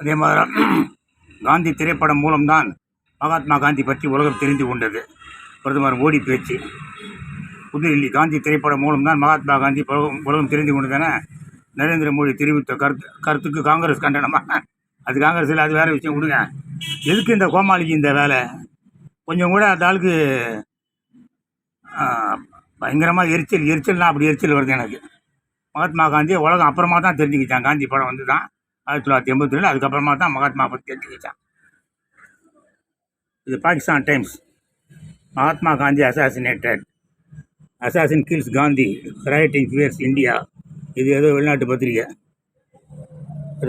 அதே மாதிரி காந்தி திரைப்படம் மூலம்தான் மகாத்மா காந்தி பற்றி உலகம் தெரிந்து கொண்டது. பிரதமர் மோடி பேச்சு. புதுதில்லி காந்தி திரைப்படம் மூலம்தான் மகாத்மா காந்தி உலகம் உலகம் தெரிந்து கொண்டதென நரேந்திர மோடி தெரிவித்த கருத்து கருத்துக்கு காங்கிரஸ் கண்டனமா? அது காங்கிரஸ் இல்லை அது வேறு விஷயம். கொடுங்க எதுக்கு இந்த கோமாளிக்கு இந்த வேலை? கொஞ்சம் கூட அந்த ஆளுக்கு பயங்கரமாக எரிச்சல் எரிச்சல்னா அப்படி எரிச்சல் வருது எனக்கு. மகாத்மா காந்தி உலகம் அப்புறமா தான் தெரிஞ்சுக்கிச்சான். காந்தி படம் வந்து தான் ஆயிரத்தி தொள்ளாயிரத்தி எண்பத்தி ரெண்டு அதுக்கப்புறமா தான் மகாத்மா பற்றி தெரிஞ்சுக்கிச்சான். இது Pakistan Times Mahatma Gandhi assassinated assassin kills Gandhi rioting fears India இது ஏதோ வெளிநாட்டு பத்திரிகை.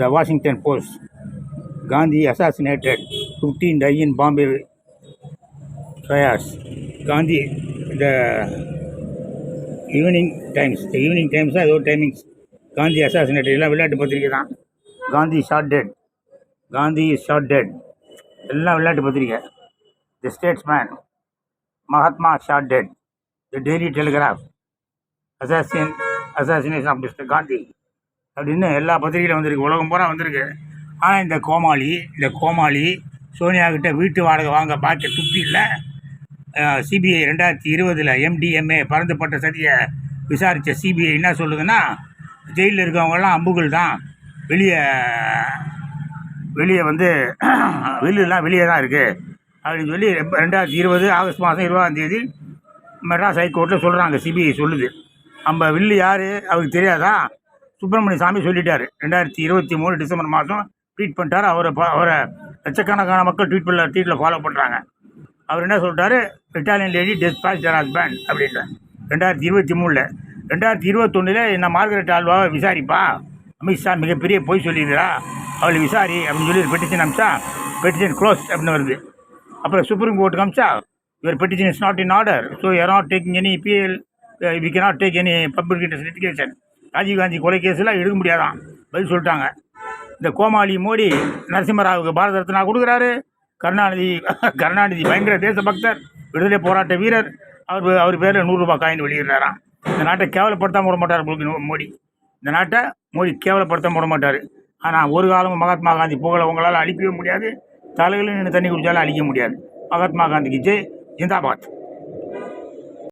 The Washington Post Gandhi assassinated fifteen die in Bombay fires Gandhi the Evening Times the evening டைம்ஸாக ஏதோ டைமிங்ஸ் காந்தி அசாசினேட்டட் எல்லாம் விளையாட்டு பத்திரிகை தான். Gandhi shot dead Gandhi shot dead எல்லாம் விளையாட்டு பத்திரிகை the Statesman Mahatma shot dead the Daily Telegraph assassin assassination of mister Gandhi அப்படின்னு எல்லா பத்திரிகையிலும் வந்திருக்கு. உலகம் பூரா வந்திருக்கு. ஆனால் இந்த கோமாளி இந்த கோமாளி சோனியா கிட்ட வீட்டு வாடகை வாங்க பார்த்த துப்பி இல்லை. சிபிஐ ரெண்டாயிரத்தி இருபதில் எம்டிஎம்ஏ பறந்துப்பட்ட சதியை விசாரித்த சிபிஐ என்ன சொல்லுதுன்னா ஜெயிலில் இருக்கவங்கெல்லாம் அம்புகள் தான். வெளியே வெளியே வந்து வெளியெல்லாம் வெளியே தான் இருக்குது அப்படின்னு சொல்லி ரெண்டாயிரத்தி இருபது ஆகஸ்ட் மாதம் இருபதாம் தேதி மெட்ராஸ் ஹைகோர்ட்டில் சொல்கிறாங்க சிபிஐ சொல்லுது. நம்ம வில்லு யார்? அவருக்கு தெரியாதா? சுப்பிரமணிய சாமி சொல்லிட்டார். ரெண்டாயிரத்தி இருபத்தி மூணு டிசம்பர் மாதம் ட்வீட் பண்ணிட்டார். அவரை ப- அவரை லட்சக்கணக்கான மக்கள் ட்வீட் பண்ண ட்வீட்டில் ஃபாலோ பண்ணுறாங்க அவர் என்ன சொல்லிட்டாரு? Italian lady despatch their husband அப்படின்ற ரெண்டாயிரத்தி இருபத்தி மூணில். ரெண்டாயிரத்தி இருபத்தொன்னில் என்ன மார்கரெட் ஆல்வாவை விசாரிப்பா? அமித்ஷா மிகப்பெரிய பொய் சொல்லியிருக்கிறா. அவளை விசாரி அப்படின்னு சொல்லி ஒரு பெட்டிஷன் அமிச்சா பெட்டிஷன் க்ளோஸ் அப்படின்னு வருது. அப்புறம் சுப்ரீம் கோர்ட்டுக்கு அமிச்சா your petition is not in order so you're not taking any PIL we not take any public interest litigation Rajiv Gandhi கொலை கேஸில் எடுக்க முடியாதான். பதில் சொல்லிட்டாங்க. இந்த கோமாளி மோடி நரசிம்மராவுக்கு பாரத ரத்னா கொடுக்குறாரு. கருணாநிதி கருணாநிதி பயங்கர தேசபக்தர் விடுதலை போராட்ட வீரர். அவர் அவர் பேரில் நூறுரூபா காயின் வெளியிடுறாராம். இந்த நாட்டை கேவலப்படுத்தாமல் விட மாட்டார் உங்களுக்கு மோடி. இந்த நாட்டை மோடி கேவலப்படுத்த போட மாட்டார். ஆனால் ஒரு காலமும் மகாத்மா காந்தி புகழை உங்களால் அழிக்கவே முடியாது. தலைகளும் நின்று தண்ணி குடித்தாலும் அழிக்க முடியாது. மகாத்மா காந்திக்கு ஜெய் ஜிந்தாபாத்.